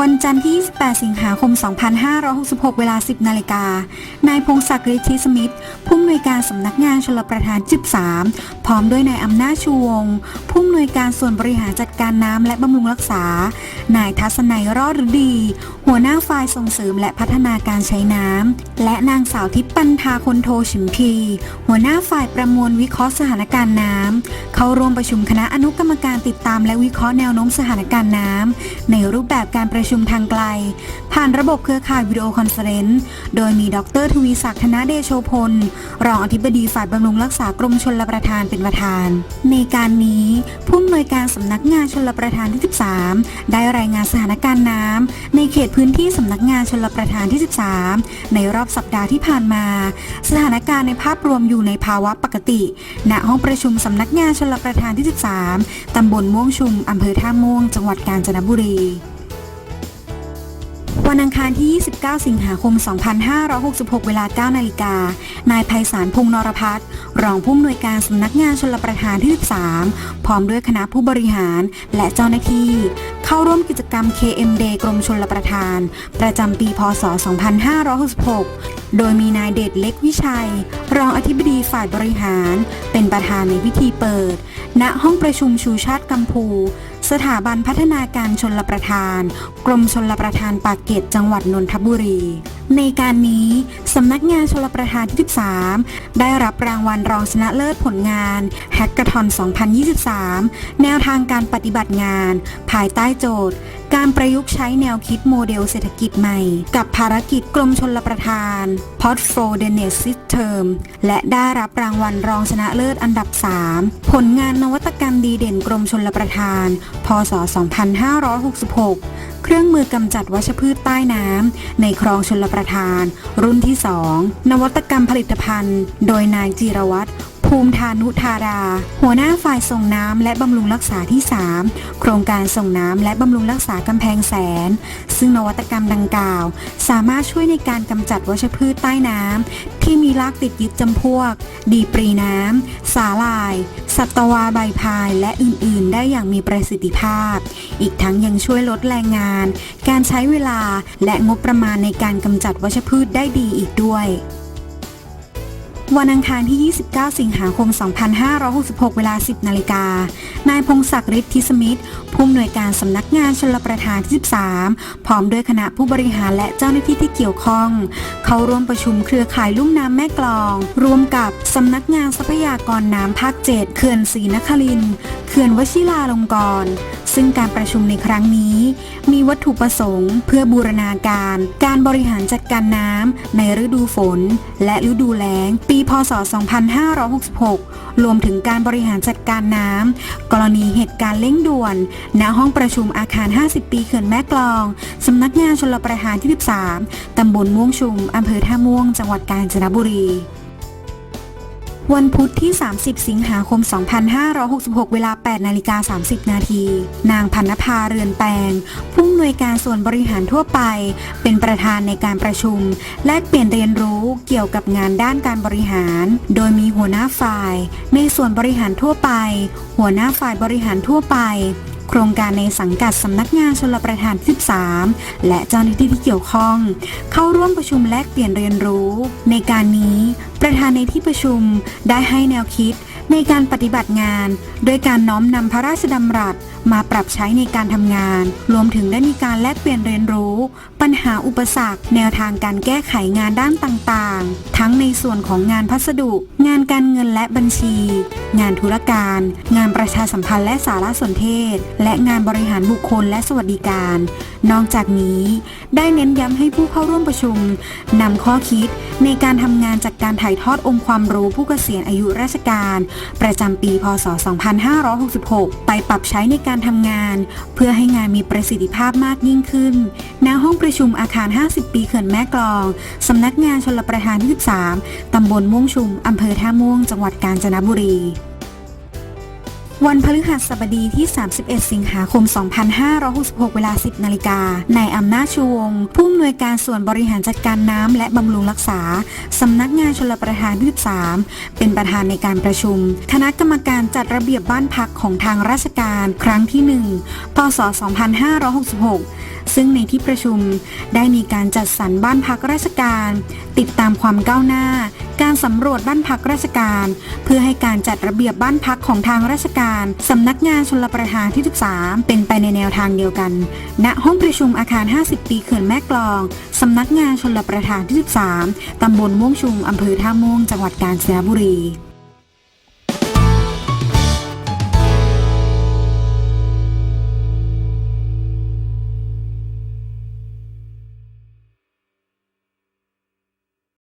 วันจันทร์ที่ 28 สิงหาคม 2566 เวลา 10 นาฬิกา นายพงศักดิ์ฤทธิสมิทธิ์ผู้อำนวยการสำนักงานชลประทาน 13 พร้อมด้วยนายอำนาจชูวง ผู้อำนวยการส่วนบริหารจัดการน้ำและบำรุงรักษา นายทัศนัยรอดฤดี หัวหน้าฝ่ายส่งเสริมและพัฒนาการใช้น้ำ และนางสาวทิพปันธาคนโทชิมพี หัวหน้าฝ่ายประมวลวิเคราะห์สถานการณ์น้ำ เข้าร่วมประชุมคณะอนุกรรมการติดตามและวิเคราะห์แนวโน้มสถานการณ์น้ำ ในรูปแบบการประชุมทางไกล ผ่านระบบเครือข่ายวิดีโอคอนเฟอเรนซ์ โดยมีดรทวีศักดิ์ธนเดโชพล รองอธิบดีฝ่ายบำรุงรักษากรมชลประทานเป็นประธาน ในการนี้ผู้อำนวยการสำนักงานชลประทานที่ 13 ได้รายงานสถานการณ์น้ำในเขตพื้นที่สำนักงานชลประทานที่ 13 ในรอบสัปดาห์ที่ผ่านมา สถานการณ์ในภาพรวมอยู่ในภาวะปกติ ณ ห้องประชุมสำนักงานชลประทานที่ 13 ตำบลม่วงชุมอำเภอท่าม่วง จังหวัดกาญจนบุรีวันอังคารที่ 29 สิงหาคม 2566 เวลา 9 นาฬิกา นายไพศาลพงนรพัฒน์รองผู้อำนวยการสำนักงานชลประทานที่ 13 พร้อมด้วยคณะผู้บริหารและเจ้าหน้าที่ เข้าร่วมกิจกรรม KM Day กรมชลประทาน ประจำปี พศ 2566 โดยมีนายเดชเล็กวิชัย รองอธิบดีฝ่ายบริหาร เป็นประธานในพิธีเปิด ณ ห้องประชุมชูชาติกัมพู สถาบันพัฒนาการชนลประทาน กรมชนลประทานปากเกร็ดจังหวัดนนทบุรี ในการนี้สำนักงานชลประทานที่13 ได้รับรางวัลรองชนะเลิศผลงานแฮกเกอร์ทอน 2023 แนวทางการปฏิบัติงาน ภายใต้โจทย์ การประยุกต์ใช้แนวคิดโมเดลเศรษฐกิจใหม่ กับภารกิจกรมชนลประทาน Portfolio System และได้รับรางวัลรองชนะเลิศอันดับ 3 ผลงานนวัตกรรมดีเด่นกรมชนลประทานพศ 2566 เครื่องมือกำจัดวัชพืชใต้น้ำในคลองชลประทาน รุ่นที่ 2 นวัตกรรมผลิตภัณฑ์ โดยนายจิรวัตรภูมิธานุธารา หัวหน้าฝ่ายส่งน้ำและบำรุงรักษาที่ 3 โครงการส่งน้ำและบำรุงรักษากำแพงแสน ซึ่งนวัตกรรมดังกล่าว สามารถช่วยในการกำจัดวัชพืชใต้น้ำที่มีรากติดยึดจำพวก ดีปรีน้ำ สาลาย สัตวาใบพาย และอื่น ๆ ได้อย่างมีประสิทธิภาพ อีกทั้งยังช่วยลดแรงงาน การใช้เวลาและงบประมาณในการกำจัดวัชพืชได้ดีอีกด้วย วันอังคารที่ 29 สิงหาคม 2566 เวลา 10 นาฬิกา นายพงศักดิ์ฤทธิสมิทธิ์ผู้อำนวยการสำนักงานชลประทานที่ 13 พร้อมด้วยคณะผู้บริหารและเจ้าหน้าที่ที่เกี่ยวข้อง เข้าร่วมประชุมเครือข่ายลุ่มน้ำแม่กลอง รวมกับสำนักงานทรัพยากรน้ำภาค 7 เขื่อนศรีนครินทร์ ขื่อนวชิราลงกรณ์ซึ่งการประชุมในครั้งนี้ มีวัตถุประสงค์ เพื่อบูรณาการ การบริหารจัดการน้ำในฤดูฝน และฤดูแล้ง ปี พศ 2566 รวมถึงการบริหารจัดการน้ำกรณีเหตุการณ์เร่งด่วนณห้องประชุมอาคาร 50 ปีเขื่อนแม่กลองสำนักงานชลประทานที่ 13ตำบลม่วงชุมอำเภอท่าม่วง จังหวัดกาญจนบุรี วันพุธที่ 30 สิงหาคม 2566 เวลา 8 นาฬิกา 30 นาที นางพันภาเรือนแปลง ผู้อำนวยการส่วนบริหารทั่วไป เป็นประธานในการประชุม แลกเปลี่ยนเรียนรู้เกี่ยวกับงานด้านการบริหาร โดยมีหัวหน้าฝ่าย ในส่วนบริหารทั่วไป หัวหน้าฝ่ายบริหารทั่วไป โครงการในสังกัดสำนักงานชลประทานที่13 และเจ้าหน้าที่ที่เกี่ยวข้อง เข้าร่วมประชุมแลกเปลี่ยนเรียนรู้ ในการนี้ประธานในที่ประชุมได้ให้แนวคิดในการปฏิบัติงาน โดยการน้อมนำพระราชดำรัส มาปรับใช้ในการทำงาน รวมถึงได้มีการแลกเปลี่ยนเรียนรู้ ปัญหาอุปสรรค แนวทางการแก้ไขงานด้านต่างๆ ทั้งในส่วนของงานพัสดุ งานการเงินและบัญชี งานธุรการ งานประชาสัมพันธ์และสารสนเทศ และงานบริหารบุคคลและสวัสดิการ นอกจากนี้ ได้เน้นย้ำให้ผู้เข้าร่วมประชุมนำข้อคิดในการทำงานจากการถ่ายทอดองค์ความรู้ผู้เกษียณอายุราชการ ประจำปี พศ 2566 ไปปรับใช้ในการการทำงาน เพื่อให้งานมีประสิทธิภาพมากยิ่งขึ้น ณ ห้องประชุมอาคาร 50 ปีเขื่อนแม่กลอง สำนักงานชลประทานที่3ตำบลม่วงชุม อำเภอท่าม่วง จังหวัดกาญจนบุรี วันพฤหัสบดีที่ 31 สิงหาคม 2566 เวลา 10 นาฬิกา นายอำนาจชูวง ผู้อำนวยการส่วนบริหารจัดการน้ำและบำรุงรักษา สำนักงานชลประทานที่3เป็นประธานในการประชุม คณะกรรมการจัดระเบียบบ้านพักของทางราชการครั้งที่ 1 พศ 2566 ซึ่งในที่ประชุมได้มีการจัดสรรบ้านพักราชการ ติดตามความก้าวหน้า การสำรวจบ้านพักราชการ เพื่อให้การจัดระเบียบบ้านพักของทางราชการสำนักงานชลประทานที่ 13 เป็นไปในแนวทางเดียวกัน ณห้องประชุมอาคาร 50 ปีเขื่อนแม่กลองสำนักงานชลประทานที่ 13 ตำบลม่วงชุมอำเภอท่าม่วงจังหวัดกาญจนบุรี